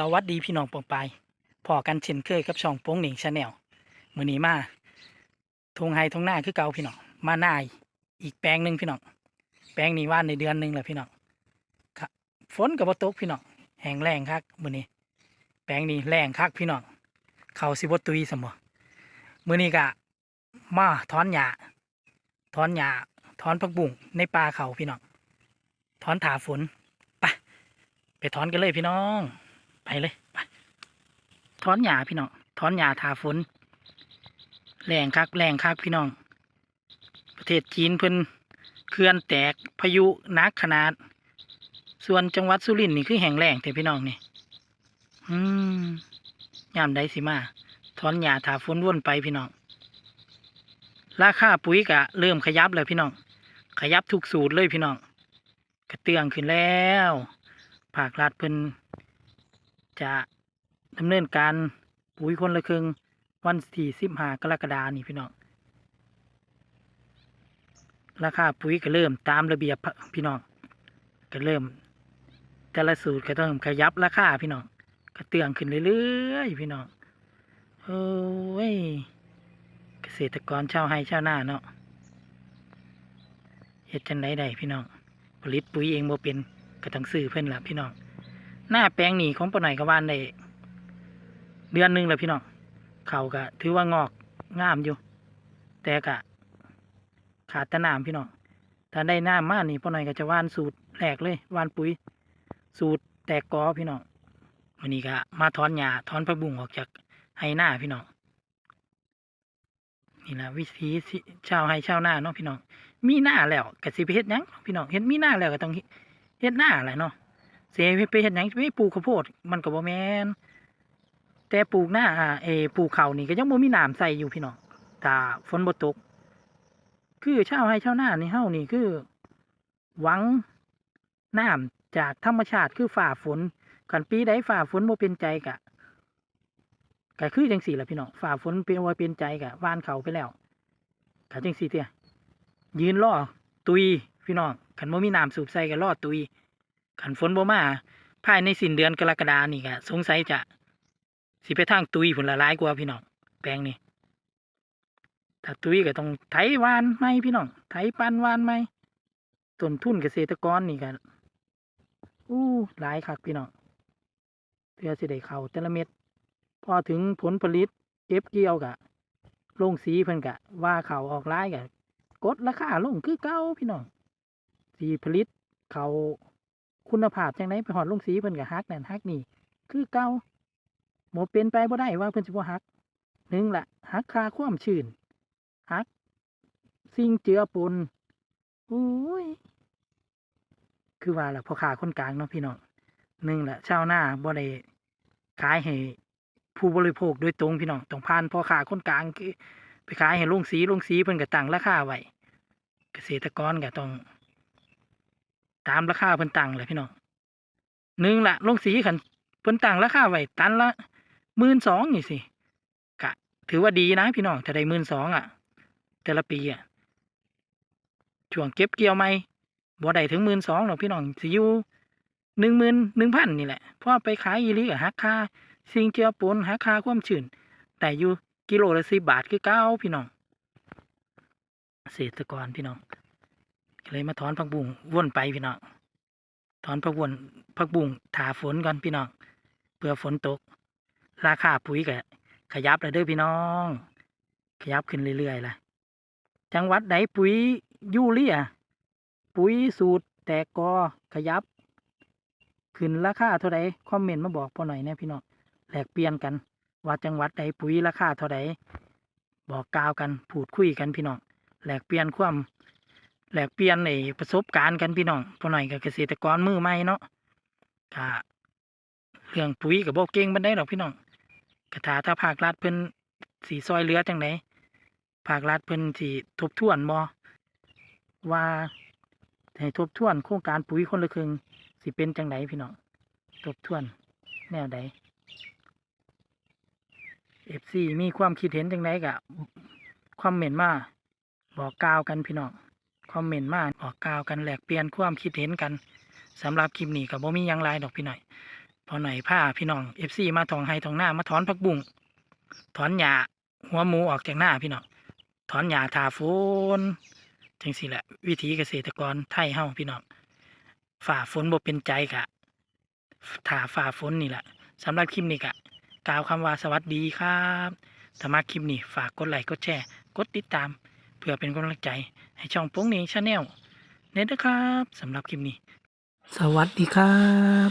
สวัสดีพี่น้องปองปายพอกันเช่นเคยกับช่องโป้งหนิงชาแนลมือนี้มาทงไฮทงหน้าคือเก่าพี่น้องมาหน้าอีกแปลงหนึ่งพี่น้องแปลงนี้ว่านในเดือนหนึ่งแหละพี่น้องครับฝนกับตกพี่น้องแห้งแรงคักมือนี้ แปลงนี้แรงคักพี่น้องเขาสิบตุยสมอมือนี้กะมาถอนหญ้าถอนหญ้าถอนผักบุ้งในป่าเขาพี่น้องถอนถาฝนไปไปถอนกันเลยพี่น้อง ไปเลยไปถอนหญ้าพี่น้องถอนหญ้าถาฝนแรงคักแรงคักพี่น้อง ประเทศจีนเพิ่นเขื่อนแตกพายุนักขนาด ส่วนจังหวัดสุรินทร์นี่คือแห้งแล้งแต่พี่น้องนี่อืมยามใดสิมาถอนหญ้าถาฝนวนไปพี่น้อง ราคาปุ๋ยกะ เริ่มขยับเลยพี่น้อง ขยับทุกสูตรเลยพี่น้อง กระเตื้องขึ้นแล้ว ภาครัฐเพิ่น จะดำเนินการปุ๋ยคนละครึ่งวันที่สิบห้ากรกฎานี่พี่น้อง ราคาปุ๋ยก็เริ่มตามระเบียบพี่น้องก็เริ่ม แต่ละสูตรก็ต้องขยับราคาพี่น้องก็เตืองขึ้นเรื่อยๆพี่น้องโอ้ยเกษตรกรชาวไร่ชาวนาเนาะเฮ็ดจังไดได้พี่น้อง ผลิตปุ๋ยเองบ่เป็นก็ต้องซื้อเพิ่นล่ะพี่น้อง หน้าแปลงหนีของปาหน่อยกวานได้เดือนหนึ่งแล้วพี่น้องเขาก็ถือว่างอกงามอยู่ แต่ก็ขาดต่น้ำพี่น้องถ้าได้น้ำมานี่ปาหน่อยก็จะว่านสูตรแรกเลยว่านปุ๋ย สูตรแตกกอพี่น้องวันนี้ก็มาถอนหญ้าถอนผักบุ้งออกจากไฮหน้าพี่น้องนี่นะวิธีชาวไฮชาวนาเนาะพี่น้องมีหน้าแล้วก็สิเฮ็ดยังพี่น้องเฮ็ดมีหน้าแล้วก็ต้องเฮ็ดหน้าแหละเนาะ เสียไปเฮ็ดหยังไปปลูกข้าวโพดมันก็บ่แม่นแต่ปลูกหน้าเอปลูกข้าวนี่ก็ยังบ่มีน้ำใส่อยู่พี่น้องถ้าฝนบ่ตก คือชาวไร่ชาวนานี่เฮานี่คือ หวังน้ำจากธรรมชาติคือฝ่าฝนคันปีใดฝ่าฝนบ่เป็นใจกะก็คือจังสี่ละพี่น้องฝ่าฝนเป็นว่าเป็นใจกะว่านเขาไปแล้วก็จังสี่เตี้ยยืนล่อตุยพี่น้องขันบ่มีน้ำสูบใส่ก็ล่อตุย ขันฝนบ่มาภายในสิ้นเดือนกรกฎานี่ก็สงสัยจะสิไปทางตุยผลละลายกว่าพี่น้องแปลงนี้ถ้าตุยก็ต้องไถวานไหมพี่น้องไถปันวานไหมต้นทุนเกษตรกรนี่ก็อู้หลายคักพี่น้องเพื่อสิได้เข้าแต่ละเม็ดพอถึงผลผลิตเก็บเกี่ยวกะลงสีเพิ่นกะ ว่าเขาออกลายกะกดราคาลงคือเก่าพี่น้องสีผลิตเขา คุณภาพจังไดไปหอดลงสีเพิ่นก็ฮักนั่นฮักนี่ คือเก่าบ่เป็นไปบ่ได้ว่าเพิ่นสิบ่ฮักหนึ่งละฮักคาความชื้นฮัก สิ่งเจือปนโอ้ยคือว่าล่ะพอค้าคนกลางเนาะพี่น้องหนึ่งละชาวนาบ่ได้ขายให้ผู้บริโภคโดยตรงพี่น้องต้องผ่านพ่อค้าคนกลางคือไปขายให้ลงสีลงสีเพิ่นก็ตั้งราคาไว้เกษตรกรก็ต้อง ตามราคาเพิ่นตังแหละพี่น้องหนึ่งละลงสีขันเพิ่นตังราคาไว้ตันละหมื่นสองนี่สิกะ ถือว่าดีนะพี่น้องถ้าได้หมื่นสองอะ แต่ละปีอะช่วงเก็บเกี่ยวไม่บ่ได้ถึงหมื่นสองหรอกพี่น้องสิอยู่หนึ่งหมื่นหนึ่งพันนี่แหละเพราะไปขายอีลีกับหักค่าสิ่งเจือปนหักค่าความชื้นแต่อยู่กิโลละสิบบาทคือเก้าพี่น้องเกษตรกรพี่น้อง เลยมาถอนผักบุ้งวนไปพี่น้องถอนผักวนผักบุ้งถาฝนก่อนพี่น้องเพื่อฝนตก ราคาปุ๋ยก็ขยับเลยเด้อพี่น้อง ขยับขึ้นเรื่อยๆล่ะ จังหวัดไหนปุ๋ยยูเรียปุ๋ยสูตรแตกกอขยับ ขึ้นราคาเท่าใดคอมเมนต์มาบอกพอหน่อยนี่ยพี่น้องแลกเปลี่ยนกัน ว่าจังหวัดใดปุ๋ยราคาเท่าใดบอกกล่าวกันพูดคุยกันพี่น้องแลกเปลี่ยนความ แลกเปลี่ยนในประสบการณ์กันพี่น้องพอหน่อยกับเกษตรกรมือใหม่เนาะกะเรื่องปุ๋ยกับโบเก่งบันไดหรอกพี่น้องกระถาถ้าภาครัฐเพิ่นสีซอยเหลือจังไดภาครัฐเพิ่นสีทบทวนบ่ว่าให้ทบทวนโครงการปุ๋ยคนละครึ่งสิเป็นจังไดพี่น้องทบทวน แนวใดเอฟซีมีความคิดเห็นจังไดกะคอมเหม็นมาบอกกล่าวกันพี่น้อง อมเมนต์มาบอกกล่าวกันแหลกเปลี่ยนความคิดเห็นกันสำหรับคลิปนี้กับบ่มียังไรดอกพี่หน่อย พอหน่อยผ้าพี่น้องเอฟซีมาทองไฮทองหน้ามาถอนผักบุ้งถอนหญ้าหัวหมูออกจากหน้าพี่น้องถอนหญ้าทาฝนจังสิแหละ วิธีเกษตรกรไทยเฮาพี่น้องฝ่าฝนบ่เป็นใจกะถาฝ่าฝนนี่แหละสำหรับคลิปนี้กะกล่าวคำว่าสวัสดีครับถ้ามาคลิปนี้ฝากกดไลค์กดแชร์ กดติดตาม พื่อเป็นกำลังใจให้ช่องโป้งนี้ชาแนลเน็ตนะครับสำหรับคลิปนี้ สวัสดีครับ